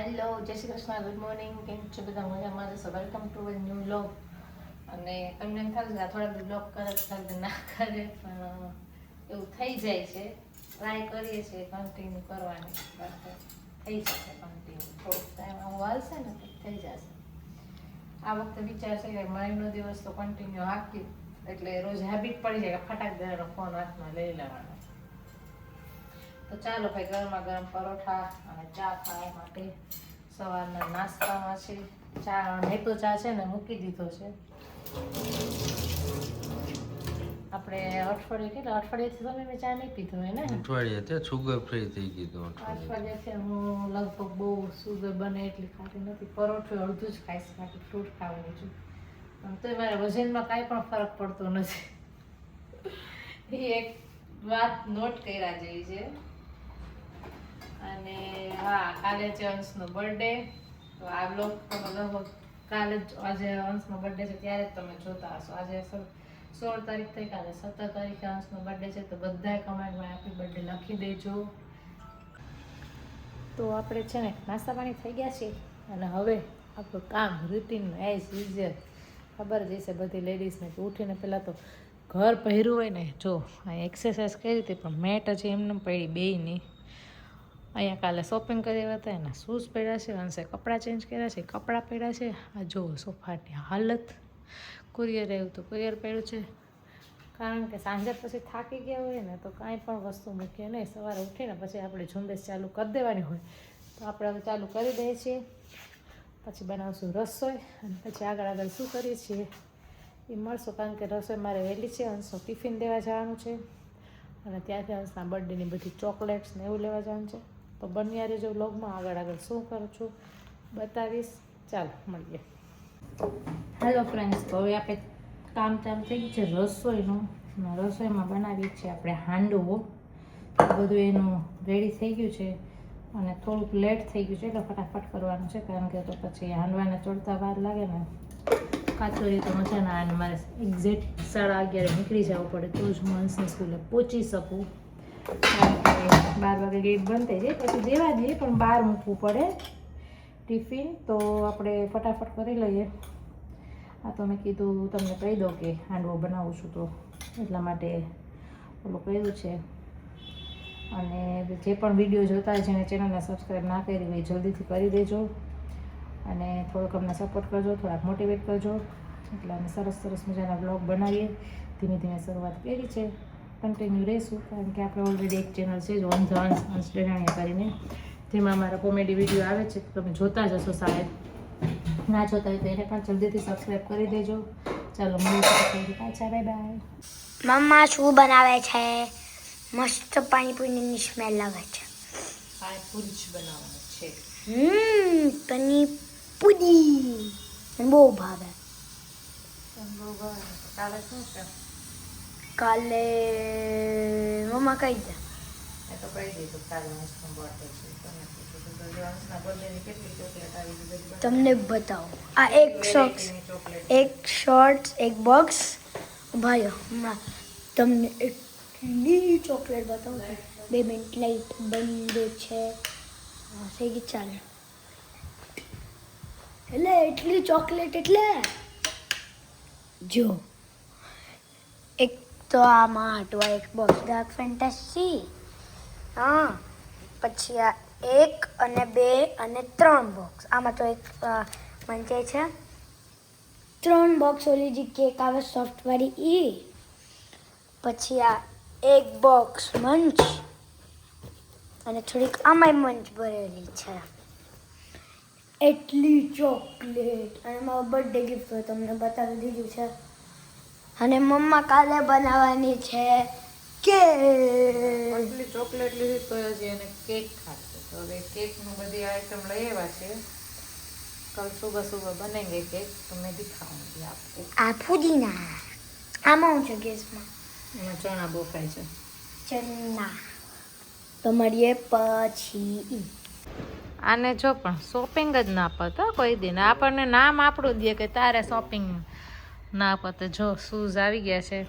Hello જય Shri Krishna good morning કેમ છો બધા? મજામાં જશો welcome to a new blog અને તમને એમ છે કે આ થોડાક બ્લોગ કરે થોડાક ના કરે, પણ એવું થઈ જાય છે. ટ્રાય કરીએ છીએ કન્ટિન્યુ કરવાની. થઈ જશે કન્ટિન્યુ થોડોક ટાઈમ આવું હાલશે ને થઈ જશે. આ વખતે વિચાર છે કે મહિનો દિવસ તો કન્ટિન્યુ હાકી એટલે રોજ હેબિટ પડી જાય કે ફટાક ફોન હાથમાં લઈ લેવાનો. તો ચાલો ભાઈ ગરમા ગરમ પરોઠા અને ચા ખાવા માટે સવારના નાસ્તામાં છે. ચા નેતો ચા છે ને મૂકી દીધો છે. આપણે અઠવાડિયે કેટલા અઠવાડિયેથી તમે મેં ચા નહીં પીધો હોય ને? અઠવાડિયે સુગર ફ્રી થઈ ગયું અઠવાડિયેથી હું લગભગ બહુ સુગર બને એટલી ખાતી નથી. પરોઠું અડધું જ ખાઈશ બાકી ફ્રૂટ ખાવું છું. તો મારા વજનમાં કાંઈ પણ ફરક પડતો નથી. એ એક વાત નોટ કર્યા જેવી છે. અને હા, કાલે છે અંશનો બર્થડે તો આ બ્લોગ તમે લગભગ કાલે જ, આજે અંશનો બર્થડે છે, ત્યારે જ તમે જોતા હશો. આજે સોળ તારીખ થઈ, કાલે સત્તર તારીખે અંશનો બર્થડે છે, તો બધા કમેન્ટમાં હેપી બર્થડે લખી દેજો. તો આપણે છે ને, નાસ્તા પાણી થઈ ગયા છે અને હવે આપણું કામ રૂટીન એઝ યુઝ્યુઅલ ખબર જ હશે બધી લેડીઝને કે ઉઠીને પહેલાં તો ઘર પહેર્યું હોય ને, જો, આ એક્સરસાઇઝ કરી હતી, પણ મેટ હજી એમને પડી બેયની. અહીંયા કાલે શોપિંગ કરી હતા, એના શૂઝ પડ્યા છે અંશે કપડાં ચેન્જ કર્યા છે, કપડાં પડ્યા છે. આ જો સોફાની હાલત. કુરિયર આવ્યું તો કુરિયર પડ્યું છે. કારણ કે સાંજે પછી થાકી ગયા હોય ને, તો કાંઈ પણ વસ્તુ મૂકીએ નહીં. સવારે ઉઠીને પછી આપણે ઝુંબેશ ચાલુ કરી દેવાની હોય. તો આપણે હવે ચાલુ કરી દઈએ છીએ. પછી બનાવશું રસોઈ, અને પછી આગળ આગળ શું કરીએ છીએ? એ મળશું, કારણ કે રસોઈ મારે વહેલી છે અંશનું ટિફિન દેવા જવાનું છે. અને ત્યાંથી અંશના બર્થડેની બધી ચોકલેટ્સ ને એવું લેવા જવાનું છે. તો બન્યા રહેજો વ્લોગમાં આગળ આગળ શું કરું છું બતાવીશ. ચાલો, મળીએ. હેલો ફ્રેન્ડ્સ હવે આપણે કામ ચાલુ થઈ ગયું છે, રસોઈનું. રસોઈમાં બનાવીએ છીએ આપણે હાંડવો. બધું એનું રેડી થઈ ગયું છે અને થોડુંક લેટ થઈ ગયું છે, એટલે ફટાફટ કરવાનું છે, કારણ કે તો પછી હાંડવાને ચડતા વાર લાગે ને. કાચોરી તો મજા ના અને મારે એક્ઝેક્ટ સાડા અગિયારે નીકળી જવું પડે, તો જ હું અંશની સ્કૂલે પહોંચી શકું. બાર વાગે ગેટ બંધ થઈ જાય. પછી દેવા દઈએ પણ બહાર મૂકવું પડે. ટિફિન તો આપણે ફટાફટ કરી લઈએ. આ તો મેં કીધું તમને કહી દઉં કે હાંડવો બનાવું છું તો એટલા માટે ઓલું કહ્યું છે. અને જે પણ વીડિયો જોતા હોય, જેને ચેનલને સબસ્ક્રાઈબ ના કરી હોય, જલ્દીથી કરી દેજો. અને થોડોક અમને સપોર્ટ કરજો, થોડાક મોટિવેટ કરજો. એટલે અમે સરસ સરસ મજાના બ્લોગ બનાવીએ. ધીમે ધીમે શરૂઆત કરી છે. કન્ટિન્યુ રહીશું કારણ કે આપણે ઓલરેડી એક ચેનલ છે જ ઓન ધ અંશ અંશ ડેરાણીયા કરીને. જેમાં અમારા કોમેડી વીડિયો આવે છે તમે જોતા જ હશો શાયદ ના જોતા હોય તો એને પણ જલ્દીથી સબસ્ક્રાઈબ કરી દેજો. ચાલો મળીશું પાછા બાય બાય મમ્મા શું બનાવે છે? મસ્ત પાણીપુરીની સ્મેલ આવે છે. પાણીપુરી જ બનાવવાનું છે. હમ પાણીપુરી મને બહુ ભાવે. કાલે શું છે? કાલે મમ્મા કહી દે એ તો કહી દીધું કાલે અંશનો બર્થડે છે તમે કીધું તો જો અંશના બર્થડેની કેટલી ચોકલેટ આવી છે બધી બતાવો. તમને બતાવો આ એક સોક્સ વેરાયટીની ચોકલેટ એક શોર્ટ્સ એક બોક્સ ભાઈઓ હમણાં તમને એટલી ચોકલેટ બતાવું છું. બે મિનિટ લાઈટ બંધ છે હા, થઈ ગઈ ચાલે એટલે એટલી ચોકલેટ એટલે જો એક તો આમાં હટવા એક બોક્સ ડાર્ક ફેન્ટાસી હા, પછી આ એક અને બે અને ત્રણ બોક્સ આમાં તો એક મને છે, ત્રણ બોક્સ ઓલી જે કેક આવે સોફ્ટવાળી એ પછી આ એક બોક્સ મંચ, અને થોડીક આમાંય મંચ ભરેલી છે. એટલી ચોકલેટ. અને મારો બર્થડે ગિફ્ટ તમને બતાવી દીધું છે. અને મમ્મા કાલે બનાવવાની છે કેક. એટલી ચોકલેટ લીધી તો છે એને કેક ખાશે તો હવે કેકનું બધી આઈટમ લઈ આવ્યા છે. કલ સુબહ સુબહ બનેંગે કેક તો મેં દિખાઉંગી આપકો આ ફુદીના. આમાં હું છે ગેસમાં? એમાં ચણા બોફાય છે. ચણા. તો મળીએ પછી. આને જો પણ શોપિંગ જ ના પતા કોઈ દિન. આપણને નામ આપણું દે કે તારે શોપિંગ ના પતે. જો શૂઝ આવી ગયા છે.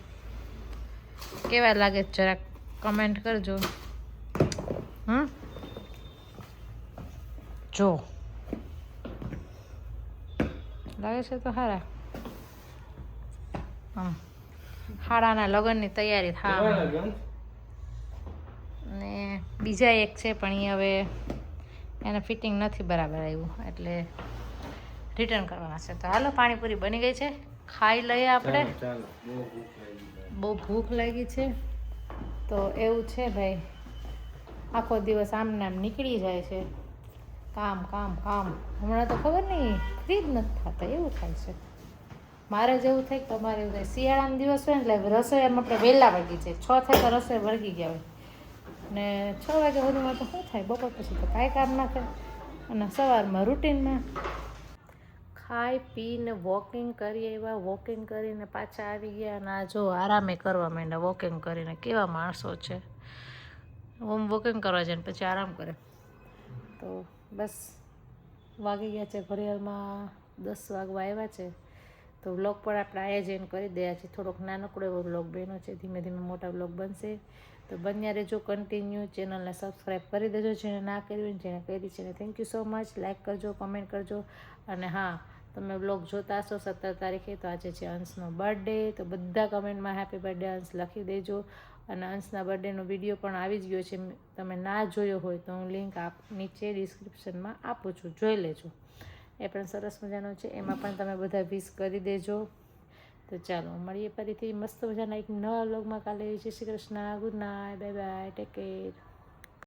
કેવા લાગે જરાક કમેન્ટ કરજો. હમ? જો. લાગે છે તો હારા. આમ હાડાના લગ્નની તૈયારી થવા ને બીજા એક છે પણ એ હવે એને ફિટિંગ નથી બરાબર આવ્યું. એટલે રિટર્ન કરવાના છે. તો હાલો પાણીપુરી બની ગઈ છે. ખાઈ લઈએ આપણે. બહુ ભૂખ લાગી છે. તો એવું છે ભાઈ આખો દિવસ આમ ને આમ નીકળી જાય છે. કામ કામ કામ. હમણાં તો ખબર નહીં ફ્રી જ નથી થતા એવું થાય છે. મારે જેવું થાય કે તમારે એવું થાય. શિયાળાના દિવસ હોય ને એટલે રસોઈ એમ આપણે વહેલા વાગી જાય. છ થાય તો રસોઈ વળગી ગયા હોય. ને છ વાગ્યા સુધીમાં તો શું થાય? બપોર પછી તો કાંઈ કામ ના થાય. અને સવારમાં રૂટીનમાં ખાઈ પીને વોકિંગ કરી એવા વોકિંગ કરીને પાછા આવી ગયા અને આ જો આરામે કરવા માંડ્યા. વોકિંગ કરીને કેવા માણસો છે. ઓમ વોકિંગ કરવા જાય ને પછી આરામ કરે. તો બસ વાગી ગયા છે. ઘડિયાળમાં દસ વાગવા આવ્યા છે. તો વ્લોગ પણ આપણે આયોજન કરી દયા છે થોડોક નાનકડો એવો વ્લોગ બન્યો છે. ધીમે ધીમે મોટા વ્લોગ બનશે. તો બન્યા રહેજો કન્ટિન્યુ ચેનલને સબસ્ક્રાઈબ કરી દેજો. જેને ના કર્યું જેણે કરી છે ને thank you so much like કરજો કમેન્ટ કરજો. અને હા તમે વ્લોગ જોતા હશો સત્તર તારીખે, તો આજે છે અંશનો બર્થડે તો બધા કમેન્ટમાં હેપી બર્થડે અંશ લખી દેજો. અને અંશના બર્થડેનો વીડિયો પણ આવી જ ગયો છે. તમે ના જોયો હોય તો હું લિંક આપ, નીચે ડિસ્ક્રિપ્શનમાં આપું છું. જોઈ લેજો. એ પણ સરસ મજાનો છે. એમાં પણ તમે બધા વિશ કરી દેજો. તો ચાલો, મળીએ ફરીથી. મસ્ત મજાના એક નવા બ્લોગમાં કાલે. Jai Shri Krishna. Good night bye bye take care